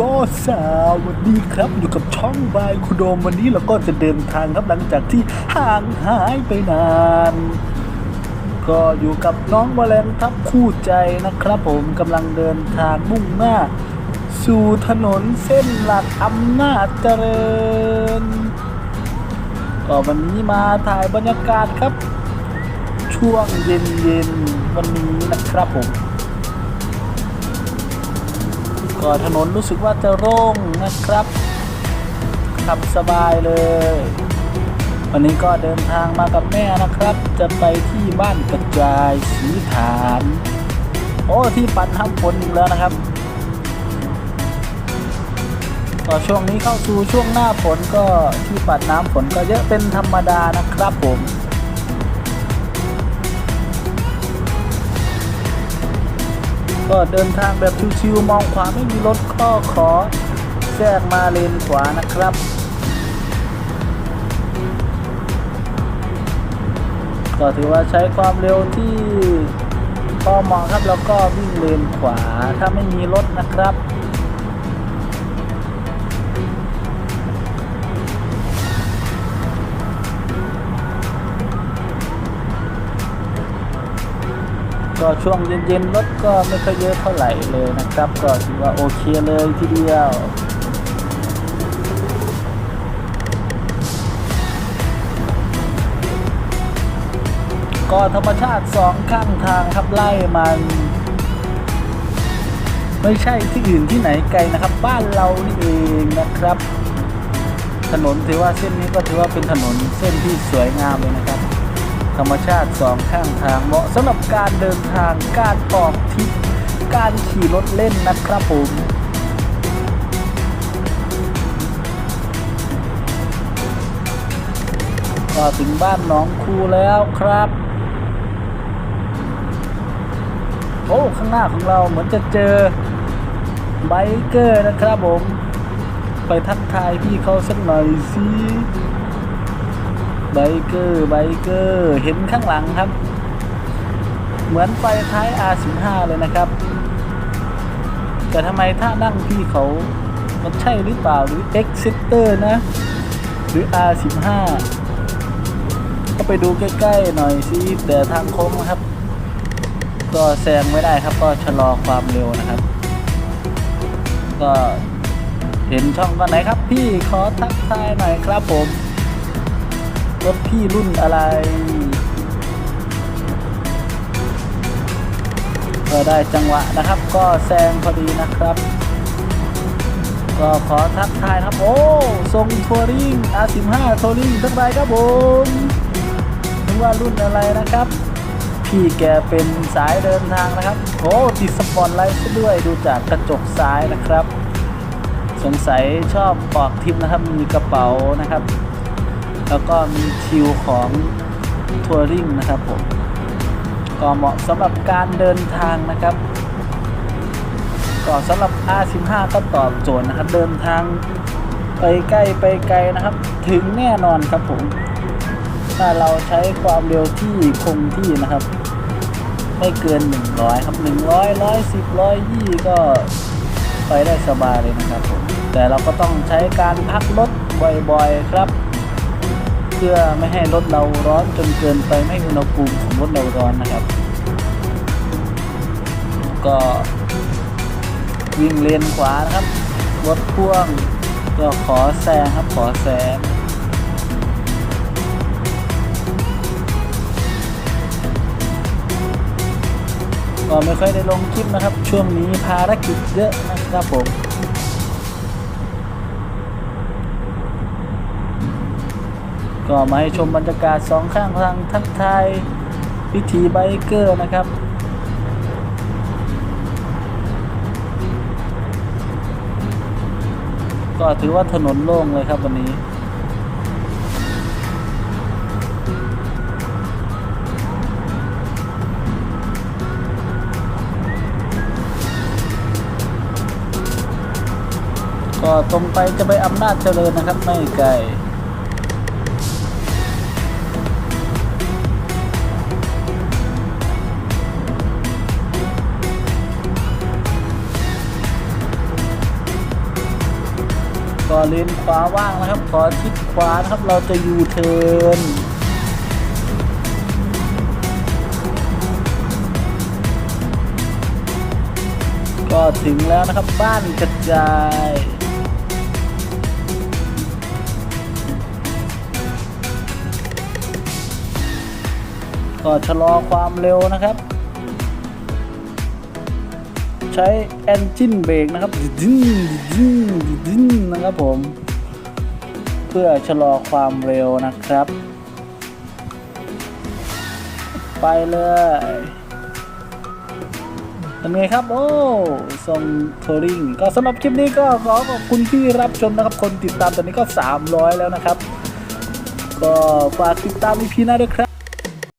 ก็สวัสดีครับอยู่กับช่องบายคุโดมวันนี้เราก็จะเดินทางครับหลังจากที่ห่างหายไปนาน ก็อยู่กับน้องแมลงทับคู่ใจนะครับ ผมกำลังเดินทางมุ่งหน้า สู่ถนนเส้นหลักอำนาจเจริญ ก็วันนี้มาถ่ายบรรยากาศครับ ช่วงเย็นๆวันนี้นะครับผม ก็ถนนรู้สึกว่าจะโล่งนะครับ ขับสบายเลย วันนี้ก็เดินทางมากับแม่นะครับ จะไปที่บ้านกระจายสีฐาน โอ้ที่ปัดน้ำฝนอีกแล้วนะครับก็ช่วงนี้เข้าสู่ช่วงหน้าฝนก็ที่ปัดน้ำฝนก็เยอะเป็นธรรมดานะครับผม ก็เดินทางแบบชิวๆมองขวาไม่มีรถก็ขอแทรกมาเลนขวานะครับก็ถือว่าใช้ความเร็วที่พอเหมาะครับแล้วก็วิ่งเลนขวาถ้าไม่มีรถนะครับ ก็ช่วงเย็นๆรถก็ไม่ค่อยเยอะเท่าไหร่เลยนะครับ ก็ถือว่าโอเคเลยทีเดียวก็ธรรมชาติสองข้างทางครับไล่มัน ไม่ใช่ที่อื่นที่ไหนไกลนะครับ บ้านเรานี่เองนะครับ ถนนถือว่าเส้นนี้ก็ถือว่าเป็นถนนเส้นที่สวยงามเลยนะครับ ธรรมชาติสองข้างทางเหมาะสำหรับการเดินทางการออกทริปการขี่รถเล่นนะครับผมก็ถึงบ้านหนองคูแล้วครับ โอ้ ข้างหน้าของเราเหมือนจะเจอไบเกอร์นะครับผม ไปทักทายพี่เขาสักหน่อยสิ ไบเกอร์ไบเกอร์เห็นข้างหลังครับ เหมือนไฟท้าย R15 เลยนะครับ แต่ทำไมถ้านั่งพี่เขามันใช่หรือเปล่าหรือ X s e t e r นะ หรือ R15 ก็ไปดูใกล้ๆหน่อยสิแต่ทางโค้งนะครับ ก็แซงไม่ได้ครับก็ชะลอความเร็วนะครับ ก็เห็นช่องก็ไหนครับ พี่ขอทักทายหน่อยครับผม รถพี่รุ่นอะไรก็ได้จังหวะนะครับ ก็แซงพอดีนะครับ ก็ขอทักทายครับ โอ้ทรงทัวริง R15 ทัวริงทั้งใบครับผมไม่ว่ารุ่นอะไรนะครับ พี่แกเป็นสายเดินทางนะครับ โอ้ติดสปอตไลท์ซะด้วยดูจากกระจกซ้ายนะครับ สงสัยชอบออกทิปนะครับมีกระเป๋านะครับ แล้วก็มีคิวของทัวริงนะครับผม ก็เหมาะสำหรับการเดินทางนะครับ ก็สำหรับ R15 ก็ตอบโจทย์นะครับ เดินทางไปใกล้ไปไกลนะครับ ถึงแน่นอนครับผม ถ้าเราใช้ความเร็วที่คงที่นะครับ ไม่เกิน 100 ครับ 100 110 120 ก็ไปได้สบายเลยนะครับผมแต่เราก็ต้องใช้การพักรถบ่อยๆครับ พื่อไม่ให้รถเราร้อนจนเกินไปไม่ให้อุณหภูมิของรถเราร้อนนะครับ ก็วิ่งเลนขวานะครับรถพ่วงก็ขอแซงครับขอแซงก็ไม่ค่อยได้ลงคลิปนะครับ ช่วงนี้ภารกิจเยอะนะครับผม ก็มาให้ชมบรรยากาศสองข้างทางทักทายวิถีไบเกอร์นะครับก็ถือว่าถนนโล่งเลยครับวันนี้ ก็ตรงไปจะไปอำนาจเจริญนะครับ ไม่ไกล ก็เลนขวาว่างนะครับ ขอชิดขวานะครับ เราจะยูเทิร์นก็ถึงแล้วนะครับบ้านกระจาย ก็ชะลอความเร็วนะครับ ใช้ engine brake นะครับดึงดึงดึงนนะครับผม เพื่อชะลอความเร็วนะครับ ไปเลยเป็นไงครับ โอ้ทรงโทริงก็สำหรับคลิปนี้ก็ขอขอบคุณที่รับชมนะครับ คนติดตามตอนนี้ก็ 300 แล้วนะครับ ก็ฝากติดตามอีพีหน้าด้วยครับ